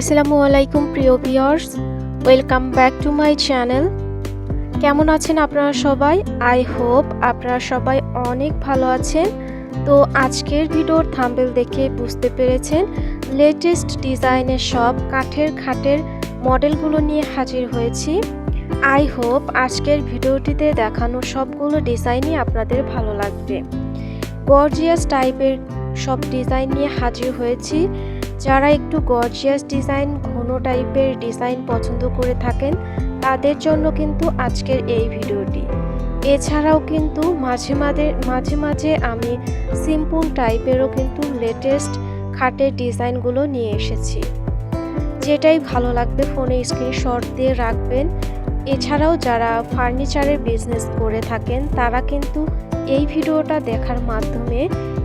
আসসালামু আলাইকুম, প্রিয় viewers welcome back to my channel কেমন আছেন আপনারা সবাই? আই হোপ আপনারা সবাই অনেক ভালো আছেন। তো আজকের ভিডিওর থাম্বেল দেখে বুঝতে পেরেছেন লেটেস্ট ডিজাইনের সব কাঠের খাটের মডেলগুলো নিয়ে হাজির হয়েছি। আই হোপ আজকের ভিডিওটিতে দেখানো সবগুলো ডিজাইনই আপনাদের ভালো লাগবে। গর্জিয়াস টাইপের সব ডিজাইন নিয়ে হাজির হয়েছি। যারা একটু গর্জিয়াস ডিজাইন ঘন টাইপের ডিজাইন পছন্দ করে থাকেন, তাদের জন্য কিন্তু আজকের এই ভিডিওটি। এছাড়াও কিন্তু মাঝে মাঝে মাঝে মাঝে আমি সিম্পল টাইপেরও কিন্তু লেটেস্ট খাটের ডিজাইনগুলো নিয়ে এসেছি। যেটাই ভালো লাগবে ফোনে স্ক্রিনশট দিয়ে রাখবেন। এছাড়াও যারা ফার্নিচারের বিজনেস করে থাকেন, তারা কিন্তু এই ভিডিওটা দেখার মাধ্যমে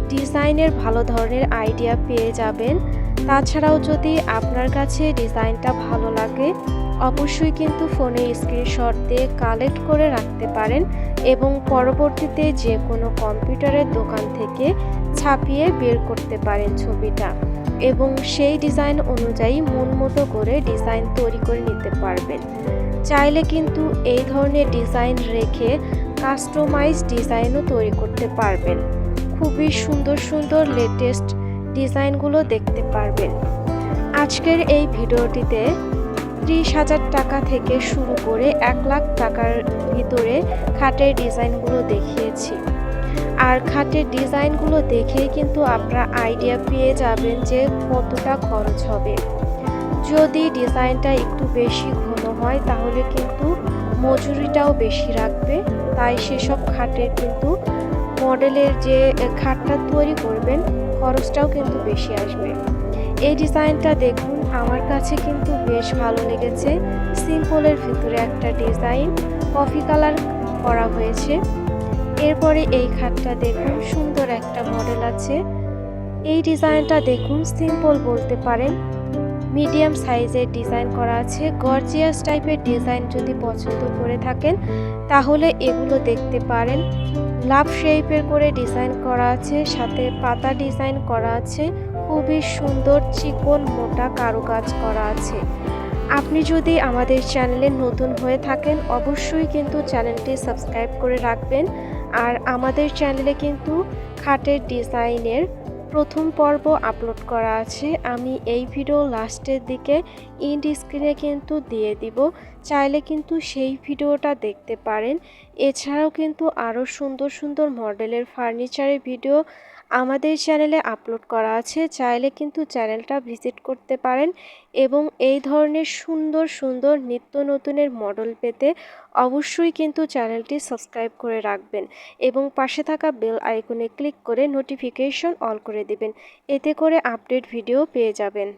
ডিজাইনের ভালো ধরনের আইডিয়া পেয়ে যাবেন। তাছাড়াও যদি আপনার কাছে ডিজাইনটা ভালো লাগে, অবশ্যই কিন্তু ফোনে স্ক্রিনশট দিয়ে কালেক্ট করে রাখতে পারেন এবং পরবর্তীতে যে কোনো কম্পিউটারের দোকান থেকে ছাপিয়ে বের করতে পারেন ছবিটা এবং সেই ডিজাইন অনুযায়ী মন মতো করে ডিজাইন তৈরি করে নিতে পারবেন। চাইলে কিন্তু এই ধরনের ডিজাইন রেখে কাস্টমাইজ ডিজাইনও তৈরি করতে পারবেন। খুবই সুন্দর সুন্দর লেটেস্ট ডিজাইনগুলো দেখতে পারবেন। আজকের এই ভিডিওটিতে ত্রিশ হাজার টাকা থেকে শুরু করে এক লাখ টাকার ভিতরে খাটের ডিজাইনগুলো দেখিয়েছি। আর খাটের ডিজাইনগুলো দেখেই কিন্তু আপনারা আইডিয়া পেয়ে যাবেন যে কতটা খরচ হবে। যদি ডিজাইনটা একটু বেশি ঘন হয়, তাহলে কিন্তু মজুরিটাও বেশি রাখবে। তাই সেসব খাটের কিন্তু মডেলের যে খাটটা তৈরি করবেন, খরচটাও কিন্তু বেশি আসবে। এই ডিজাইনটা দেখুন, আমার কাছে কিন্তু বেশ ভালো লেগেছে। সিম্পলের ভিতরে একটা ডিজাইন, কফি কালার করা হয়েছে। এরপরে এই খাটটা দেখুন, সুন্দর একটা মডেল আছে। এই ডিজাইনটা দেখুন, সিম্পল বলতে পারেন। মিডিয়াম সাইজের ডিজাইন করা আছে। গর্জিয়াস টাইপের ডিজাইন যদি পছন্দ করে থাকেন, তাহলে এগুলো দেখতে পারেন। লাভ শেপের করে ডিজাইন করা আছে, সাথে পাতা ডিজাইন করা আছে, খুবই সুন্দর চিকন মোটা কারুকাজ করা আছে। আপনি যদি আমাদের চ্যানেলে নতুন হয়ে থাকেন, অবশ্যই কিন্তু চ্যানেলটি সাবস্ক্রাইব করে রাখবেন। আর আমাদের চ্যানেলে কিন্তু খাটের ডিজাইনের প্রথম পর্ব আপলোড করা আছে। আমি এই ভিডিও লাস্টের দিকে ইন্ড স্ক্রিনে কিন্তু দিয়ে দিব। চাইলে কিন্তু সেই ভিডিওটা দেখতে পারেন। এছাড়াও কিন্তু আরও সুন্দর সুন্দর মডেলের ফার্নিচারের ভিডিও আমাদের চ্যানেলে আপলোড করা আছে, চাইলে কিন্তু চ্যানেলটা ভিজিট করতে পারেন এবং এই ধরনের সুন্দর সুন্দর নিত্য নতুনের মডেল পেতে অবশ্যই কিন্তু চ্যানেলটি সাবস্ক্রাইব করে রাখবেন এবং পাশে থাকা বেল আইকনে ক্লিক করে নোটিফিকেশন অল করে দেবেন। এতে করে আপডেট ভিডিও পেয়ে যাবেন।